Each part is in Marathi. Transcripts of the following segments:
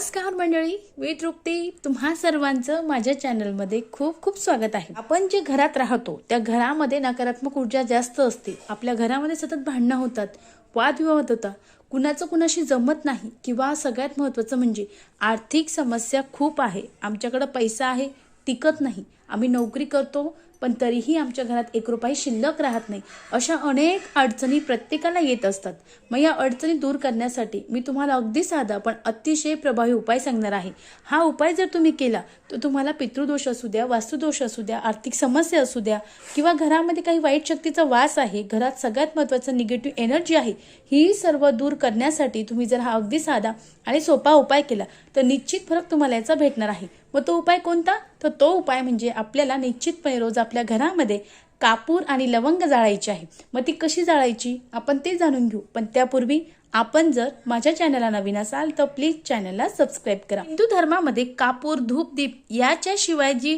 नमस्कार मंडळी मी तृप्ती तुम्हा सर्वांचं माझ्या चॅनलमध्ये खूप खूप स्वागत आहे. आपण जे घरात राहतो त्या घरामध्ये नकारात्मक ऊर्जा जास्त असते. आपल्या घरामध्ये सतत भांडणं होतात वादविवाद होतात. कुणाचं कुणाशी जमत नाही किंवा सगळ्यात महत्त्वाचं म्हणजे आर्थिक समस्या खूप आहे. आमच्याकडं पैसा आहे टिकत नाही. आम्ही नोकरी करतो पण तरीही आमच्या घरात एक रुपये शिल्लक राहत नाही. अशा अनेक अडचणी प्रत्येकाला येत असतात. मग या अडचणी दूर करण्यासाठी मी तुम्हाला अगदी साधा पण अतिशय प्रभावी उपाय सांगणार आहे. हा उपाय जर तुम्ही केला तर तुम्हाला पितृदोष असू द्या वास्तुदोष असू द्या आर्थिक समस्या असू द्या किंवा घरामध्ये काही वाईट शक्तीचा वास आहे घरात सगळ्यात महत्त्वाचं निगेटिव्ह एनर्जी आहे ही सर्व दूर करण्यासाठी तुम्ही जर हा अगदी साधा आणि सोपा उपाय केला तर निश्चित फरक तुम्हाला याचा भेटणार आहे. मग तो उपाय कोणता? तर तो उपाय म्हणजे आपल्याला निश्चितपणे रोज आपल्या घरामध्ये कापूर आणि लवंग जाळायची आहे. मग ती कशी जाळायची? आपण ते जाणून घेऊ. पण त्यापूर्वी आपण जर माझ्या चॅनलला नवीन असाल तर प्लीज चॅनलला सबस्क्राईब करा. हिंदू धर्मामध्ये कापूर धूप दीप याच्याशिवाय जी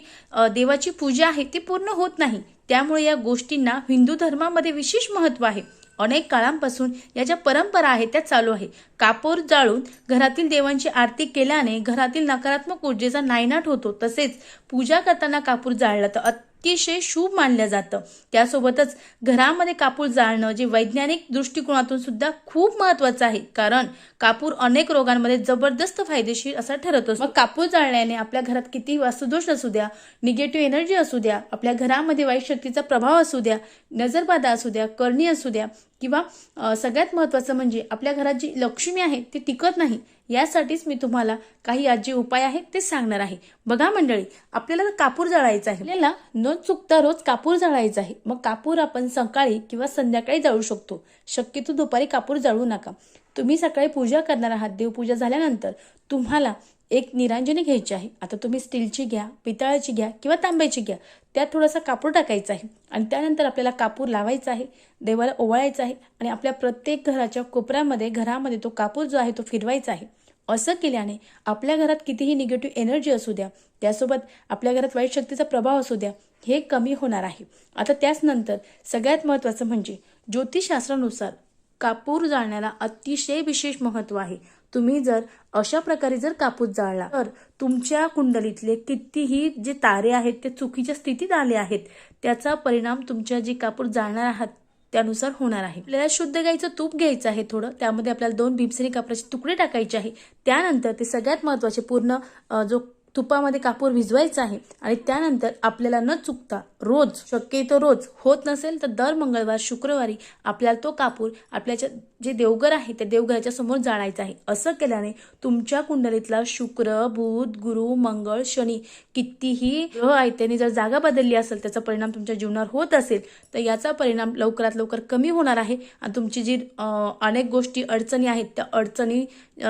देवाची पूजा आहे ती पूर्ण होत नाही. त्यामुळे या गोष्टींना हिंदू धर्मामध्ये विशेष महत्त्व आहे. अनेक काळांपासून या ज्या परंपरा आहेत त्या चालू आहे. कापूर जाळून घरातील देवांची आरती केल्याने घरातील नकारात्मक ऊर्जेचा नायनाट होतो. तसेच पूजा करताना कापूर जाळला तर अतिशय शुभ मानलं जातं. त्यासोबतच घरामध्ये कापूर जाळणं जे वैज्ञानिक दृष्टिकोनातून सुद्धा खूप महत्वाचं आहे. कारण कापूर अनेक रोगांमध्ये जबरदस्त फायदेशीर असा ठरत असतो. मग कापूर जाळल्याने आपल्या घरात किती वास्तुदोष असू द्या निगेटिव्ह एनर्जी असू द्या आपल्या घरामध्ये वाईट शक्तीचा प्रभाव असू द्या नजरबाधा असू द्या करणी असू द्या किंवा सगळ्यात महत्त्वाचं म्हणजे आपल्या घरात जी लक्ष्मी आहे ती टिकत नाही यासाठीच मी तुम्हाला काही आज जे उपाय आहेत ते सांगणार आहे. बघा मंडळी आपल्याला कापूर जळायचा आहे. आपल्याला न चुकता रोज कापूर जळायचा आहे. मग कापूर आपण सकाळी किंवा संध्याकाळी जाळू शकतो. शक्यतो दुपारी कापूर जाळू नका. तुम्ही सकाळी पूजा करणार आहात देवपूजा झाल्यानंतर तुम्हाला एक निरांजनी घ्यायची आहे. आता तुम्ही स्टीलची घ्या पितळाची घ्या किंवा तांब्याची घ्या. त्यात थोडासा कापूर टाकायचा आहे. आणि त्यानंतर आपल्याला कापूर लावायचा आहे. देवाला ओवाळायचा आहे. आणि आपल्या प्रत्येक घराच्या कोपऱ्यामध्ये घरामध्ये तो कापूर जो आहे तो फिरवायचा आहे. असं केल्याने आपल्या घरात कितीही निगेटिव्ह एनर्जी असू द्या त्यासोबत आपल्या घरात वाईट शक्तीचा प्रभाव असू द्या हे कमी होणार आहे. आता त्याच नंतर सगळ्यात महत्त्वाचं म्हणजे ज्योतिषशास्त्रानुसार कापूर जाळण्याला अतिशय विशेष महत्त्व आहे. तुम्ही जर अशा प्रकारे जर कापूस जाळला तर तुमच्या कुंडलीतले कितीही जे तारे आहेत ते चुकीच्या स्थितीत आले आहेत त्याचा परिणाम तुमच्या जे कापूर जाळणार आहात त्यानुसार होणार आहे. आपल्याला शुद्ध गाईचं तूप घ्यायचं आहे थोडं त्यामध्ये आपल्याला दोन भीमसेनी कापडाचे तुकडे टाकायचे आहे. त्यानंतर ते सगळ्यात महत्त्वाचे पूर्ण जो तुपामध्ये कापूर भिजवायचा आहे आणि त्यानंतर आपल्याला न चुकता रोज शक्यतो रोज होत नसेल तर दर मंगळवार शुक्रवारी आपल्याला तो कापूर आपल्याच्या जे देवघर आहे त्या देवघराच्या समोर जाळायचा आहे. असं केल्याने तुमच्या कुंडलीतला शुक्र बुध गुरु मंगळ शनी कितीही ग्रह आहेत त्यांनी जर जागा बदलली असेल त्याचा परिणाम तुमच्या जीवनावर होत असेल तर याचा परिणाम लवकरात लवकर कमी होणार आहे. आणि तुमची जी अनेक गोष्टी अडचणी आहेत त्या अडचणी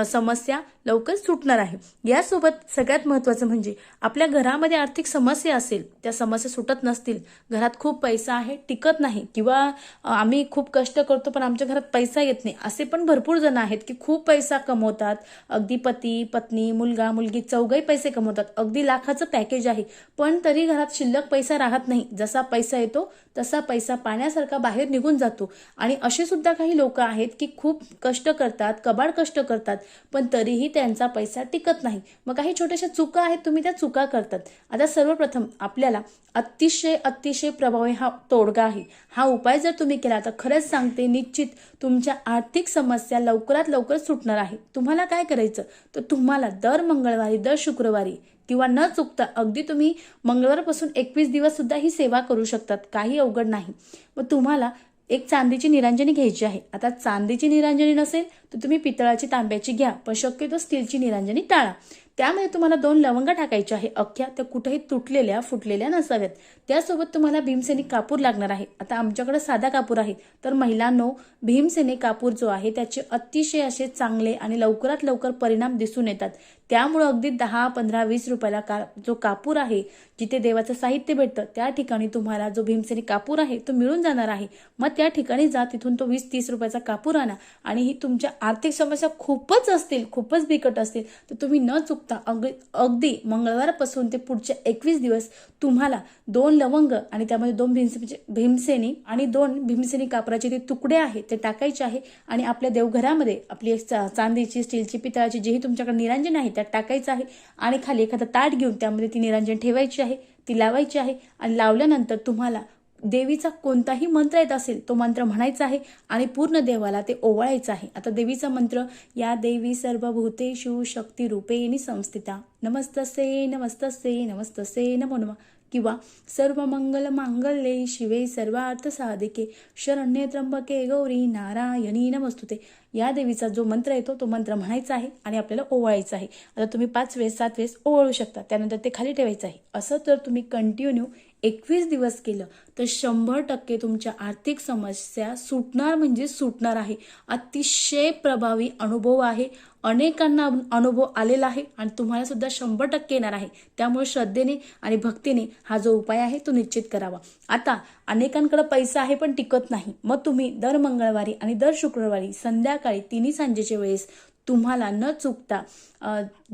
समस्या लवकर सुटणार आहे. यासोबत सगळ्यात महत्त्वाचं म्हणजे आपल्या घरामध्ये आर्थिक समस्या असेल त्या समस्या सुटत नसतील घरात खूप पैसा आहे टिकत नाही किंवा आम्ही खूप कष्ट करतो पण आमच्या घरात पैसा येत नाही असे पण भरपूर जण आहेत की खूप पैसा कमवतात. अगदी पती पत्नी मुलगा मुलगी चौघही पैसे कमवतात. अगदी लाखाचं पॅकेज आहे पण तरी घरात शिल्लक पैसा राहत नाही. जसा पैसा येतो तसा पैसा पाण्यासारखा बाहेर निघून जातो. आणि असे सुद्धा काही लोक आहेत की खूप कष्ट करतात कबाड कष्ट करतात पण तरीही त्यांचा पैसा टिकत नाही. मग काही छोट्याशा चुका आहेत तुम्ही त्या चुका करतात. आता सर्वप्रथम आपल्याला अतिशय अतिशय प्रभावी हा तोडगा आहे. हा उपाय जर तुम्ही केला तर खरंच सांगते निश्चित तुमच्या आर्थिक समस्या लवकरात लवकर सुटणार आहे. तुम्हाला काय करायचं? तर तुम्हाला दर मंगळवारी दर शुक्रवारी किंवा न चुकता अगदी तुम्ही मंगळवारपासून एकवीस दिवस सुद्धा ही सेवा करू शकतात. काही अवघड नाही. मग तुम्हाला एक चांदीची निरांजनी घ्यायची आहे. आता चांदीची निरांजनी नसेल तर तुम्ही पितळाची तांब्याची घ्या पण शक्यतो स्टीलची निरांजनी टाळा. त्यामध्ये तुम्हाला दोन लवंग टाकायचे आहे. अख्ख्या त्या कुठेही तुटलेल्या फुटलेल्या नसाव्यात. त्यासोबत तुम्हाला भीमसेनी कापूर लागणार आहे. आता आमच्याकडे साधा कापूर आहे. तर महिलांनो भीमसेनी कापूर जो आहे त्याचे अतिशय असे चांगले आणि लवकरात लवकर परिणाम दिसून येतात. त्यामुळं अगदी दहा पंधरा वीस रुपयाला का जो कापूर आहे जिथे देवाचं साहित्य भेटतं त्या ठिकाणी तुम्हाला जो भीमसेनी कापूर आहे तो मिळून जाणार आहे. मग त्या ठिकाणी जा तिथून तो वीस तीस रुपयाचा कापूर आणा. आणि ही तुमच्या आर्थिक समस्या खूपच असतील खूपच बिकट असतील तर तुम्ही न चुकता चुकता अग अगदी मंगळवारपासून ते पुढच्या एकवीस दिवस तुम्हाला दोन लवंग आणि त्यामध्ये दोन भीमसे भीमसेनी आणि दोन भीमसेनी कापराचे ते तुकडे आहेत ते टाकायचे आहे आणि आपल्या देवघरामध्ये आपली एक चा- चांदीची स्टीलची पितळाची जेही तुमच्याकडे निरांजन आहे त्यात टाकायचं आहे आणि खाली एखादं ताट घेऊन त्यामध्ये ती निरांजन ठेवायची आहे ती लावायची आहे आणि लावल्यानंतर तुम्हाला देवीचा कोणताही मंत्र येत असेल तो मंत्र म्हणायचा आहे आणि पूर्ण देवाला ते ओवाळायचं आहे. आता देवीचा मंत्र या देवी सर्वभूतेषु शक्ती रूपेणी संस्थिता नमस्तसे नमस्तसे नमस्तसे नमो नमः. किंवा सर्व मंगल मांगल्ये शिवे सर्वार्थ साधिके शरण्ये त्र्यंबके गौरी नारायणी नमस्तुते. या देवीचा जो मंत्र येतो तो मंत्र म्हणायचा आहे आणि आपल्याला ओवाळायचा आहे. आता तुम्ही पाच वेळेस सात वेळेस ओवाळू शकता त्यानंतर ते खाली ठेवायचं आहे. असं तर तुम्ही कंटिन्यू एकवीस दिवस केलं तर शंभर टक्के तुमच्या आर्थिक समस्या सुटणार म्हणजे सुटणार आहे. अतिशय प्रभावी अनुभव आहे. अनेकांना अनुभव आलेला आहे आणि तुम्हाला सुद्धा शंभर टक्के येणार आहे. त्यामुळे श्रद्धेने आणि भक्तीने हा जो उपाय आहे तो निश्चित करावा. आता अनेकांकडे पैसा आहे पण टिकत नाही. मग तुम्ही दर मंगळवारी आणि दर शुक्रवारी संध्याकाळी तिन्ही सांजेच्या वेळेस तुम्हाला न चुकता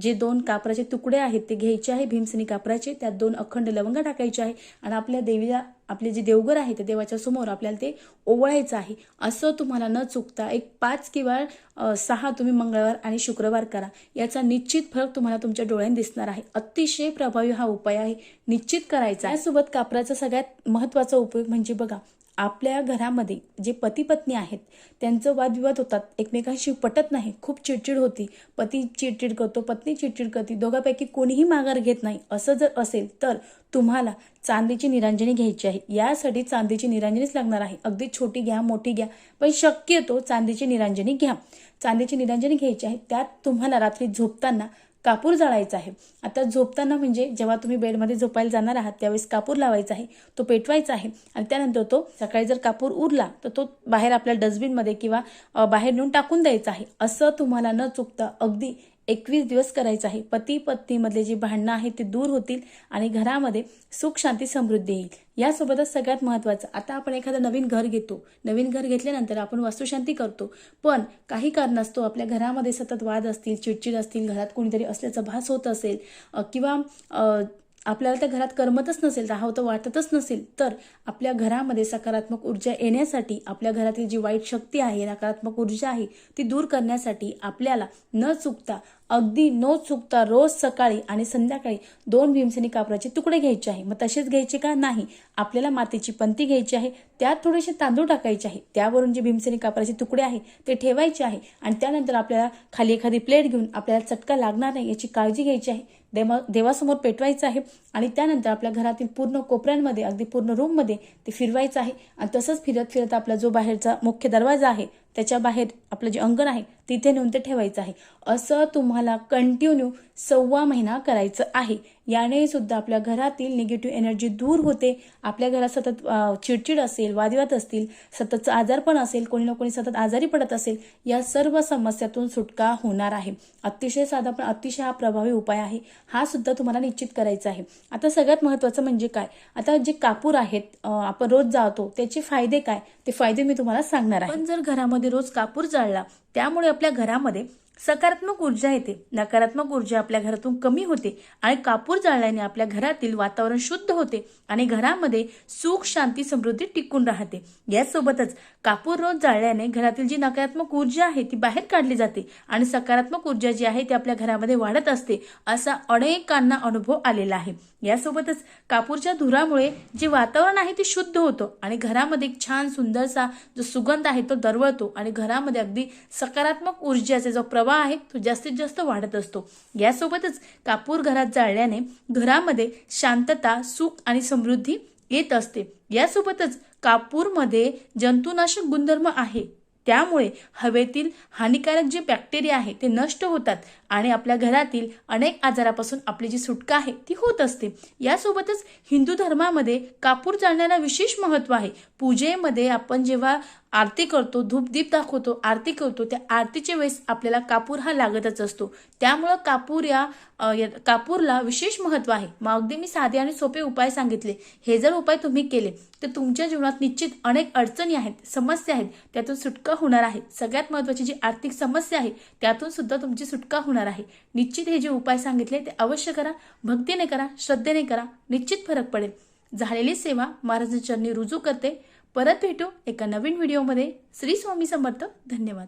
जे दोन कापराचे तुकडे आहेत ते घ्यायचे आहे भीमसेनी कापराचे त्यात दोन अखंड लवंग टाकायचे आहे आणि आपल्या देवीला आपले जे देवघर आहे त्या देवाच्या समोर आपल्याला ते ओवळायचं आहे. असं तुम्हाला न चुकता एक पाच किंवा सहा तुम्ही मंगळवार आणि शुक्रवार करा. याचा निश्चित फरक तुम्हाला तुमच्या डोळ्यांनी दिसणार आहे. अतिशय प्रभावी हा उपाय आहे. निश्चित करायचा यासोबत कापराचा सगळ्यात महत्त्वाचा उपयोग म्हणजे बघा आपल्या घरामध्ये जे पती पत्नी आहेत त्यांचं वादविवाद होतात. एकमेकांशी पटत नाही. खूप चिडचिड होती. पती चिडचिड करतो पत्नी चिडचिड करते. दोघांपैकी कोणीही माघार घेत नाही. असं जर असेल तर तुम्हाला चांदीची निरांजनी घ्यायची आहे. यासाठी चांदीची निरांजनीच लागणार आहे. अगदी छोटी घ्या मोठी घ्या पण शक्यतो चांदीची निरांजनी घ्या. चांदीची निरांजनी घ्यायची आहे. त्यात तुम्हाला रात्री झोपताना कापूर जाळायचा आहे. आता झोपताना म्हणजे जेव्हा तुम्ही बेडमध्ये झोपायला जाणार आहात त्यावेळेस कापूर लावायचा आहे तो पेटवायचा आहे आणि त्यानंतर तो सकाळी जर कापूर उरला तर तो बाहेर आपल्या डस्टबिनमध्ये किंवा बाहेर नेऊन टाकून द्यायचा आहे. असं तुम्हाला न चुकता अगदी एकवीस दिवस करायचं आहे. पती पत्नीमधले जी भांडणं आहेत ती दूर होतील आणि घरामध्ये सुख शांती समृद्धी येईल. यासोबतच सगळ्यात महत्त्वाचं आता आपण एखादं नवीन घर घेतो. नवीन घर घेतल्यानंतर आपण वास्तुशांती करतो. पण काही कारणास्तव आपल्या घरामध्ये सतत वाद असतील चिडचिड असतील घरात कोणीतरी असल्याचा भास होत असेल किंवा आपल्याला त्या घरात करमतच नसेल राहावं वाटतच नसेल तर आपल्या घरामध्ये सकारात्मक ऊर्जा येण्यासाठी आपल्या घरातील जी वाईट शक्ती आहे नकारात्मक ऊर्जा आहे ती दूर करण्यासाठी आपल्याला न चुकता अगदी न चुकता रोज सकाळी आणि संध्याकाळी दोन भीमसेनी कापराचे तुकडे घ्यायचे आहे. मग तसेच घ्यायचे का? नाही. आपल्याला मातीची पंती घ्यायची आहे त्यात थोडेसे तांदूळ टाकायचे आहे. त्यावरून जे भीमसेनी कापराचे तुकडे आहे ते ठेवायचे आहे आणि त्यानंतर आपल्याला खाली एखादी प्लेट घेऊन आपल्याला चटका लागणार नाही याची काळजी घ्यायची आहे. देवा देवासमोर पेटवायचं आहे आणि त्यानंतर आपल्या घरातील पूर्ण कोपऱ्यांमध्ये अगदी पूर्ण रूममध्ये ते फिरवायचं आहे. आणि तसंच फिरत फिरत आपला जो बाहेरचा मुख्य दरवाजा आहे त्याच्या बाहेर आपलं जे अंगण आहे तिथे नेऊन ते ठेवायचं आहे. असं तुम्हाला कंटिन्यू सव्वा महिना करायचं आहे. याने सुद्धा आपल्या घरातील निगेटिव्ह एनर्जी दूर होते. आपल्या घरात सतत चिडचिड असेल वादविवाद असतील सततचं आजारपण असेल कोणी ना कोणी सतत आजारी पडत असेल या सर्व समस्यातून सुटका होणार आहे. अतिशय साधा पण अतिशय हा प्रभावी उपाय आहे. हा सुद्धा तुम्हाला निश्चित करायचा आहे. आता सगळ्यात महत्त्वाचं म्हणजे काय? आता जे कापूर आहेत आपण रोज जातो त्याचे फायदे काय? ते फायदे मी तुम्हाला सांगणार आहे. पण जर घरामध्ये रोज कापूर जाळला त्यामुळे आपल्या घरामध्ये सकारात्मक ऊर्जा येते. नकारात्मक ऊर्जा आपल्या घरातून कमी होते आणि कापूर जाळल्याने आपल्या घरातील वातावरण शुद्ध होते आणि घरामध्ये सुख शांती समृद्धी टिकून राहते. यासोबतच कापूर रोज जाळल्याने घरातील जी नकारात्मक ऊर्जा आहे ती बाहेर काढली जाते आणि सकारात्मक ऊर्जा जी आहे ती आपल्या घरामध्ये वाढत असते असा अनेकांना अनुभव आलेला आहे. यासोबतच कापूरच्या धुरामुळे जे वातावरण आहे ते शुद्ध होतं आणि घरामध्ये एक छान सुंदरसा जो सुगंध आहे तो दरवळतो आणि घरामध्ये अगदी सकारात्मक ऊर्जाचा जो प्रवाह आहे तो जास्तीत जास्त वाढत असतो. यासोबतच कापूर घरात जाळल्याने घरामध्ये शांतता सुख आणि समृद्धी येत असते. यासोबतच कापूरमध्ये जंतुनाशक गुणधर्म आहे. त्यामुळे हवेतील हानिकारक जे बॅक्टेरिया आहे ते नष्ट होतात आणि आपल्या घरातील अनेक आजारापासून आपली जी सुटका आहे ती होत असते. यासोबतच हिंदू धर्मामध्ये कापूर जाळण्याला विशेष महत्त्व आहे. पूजेमध्ये आपण जेव्हा आरती करतो धूपदीप दाखवतो आरती करतो त्या आरतीच्या वेळेस आपल्याला कापूर हा लागतच असतो. त्यामुळं कापूर या या- कापूरला विशेष महत्त्व आहे. मग अगदी मी साधे आणि सोपे उपाय सांगितले. हे जर उपाय तुम्ही केले तर तुमच्या जीवनात निश्चित अनेक अडचणी आहेत समस्या आहेत. त्यातून सुटका होणार आहे. सगळ्यात महत्त्वाची जी आर्थिक समस्या आहे त्यातून सुद्धा तुमची सुटका होणार आहे. निश्चित हे जे उपाय सांगितले ते अवश्य करा. भक्तीने करा श्रद्धेने करा निश्चित फरक पडेल. झालेली सेवा महाराजांच्या रुजू करते. परत भेटू एका नवीन व्हिडिओमध्ये. श्री स्वामी समर्थ. धन्यवाद.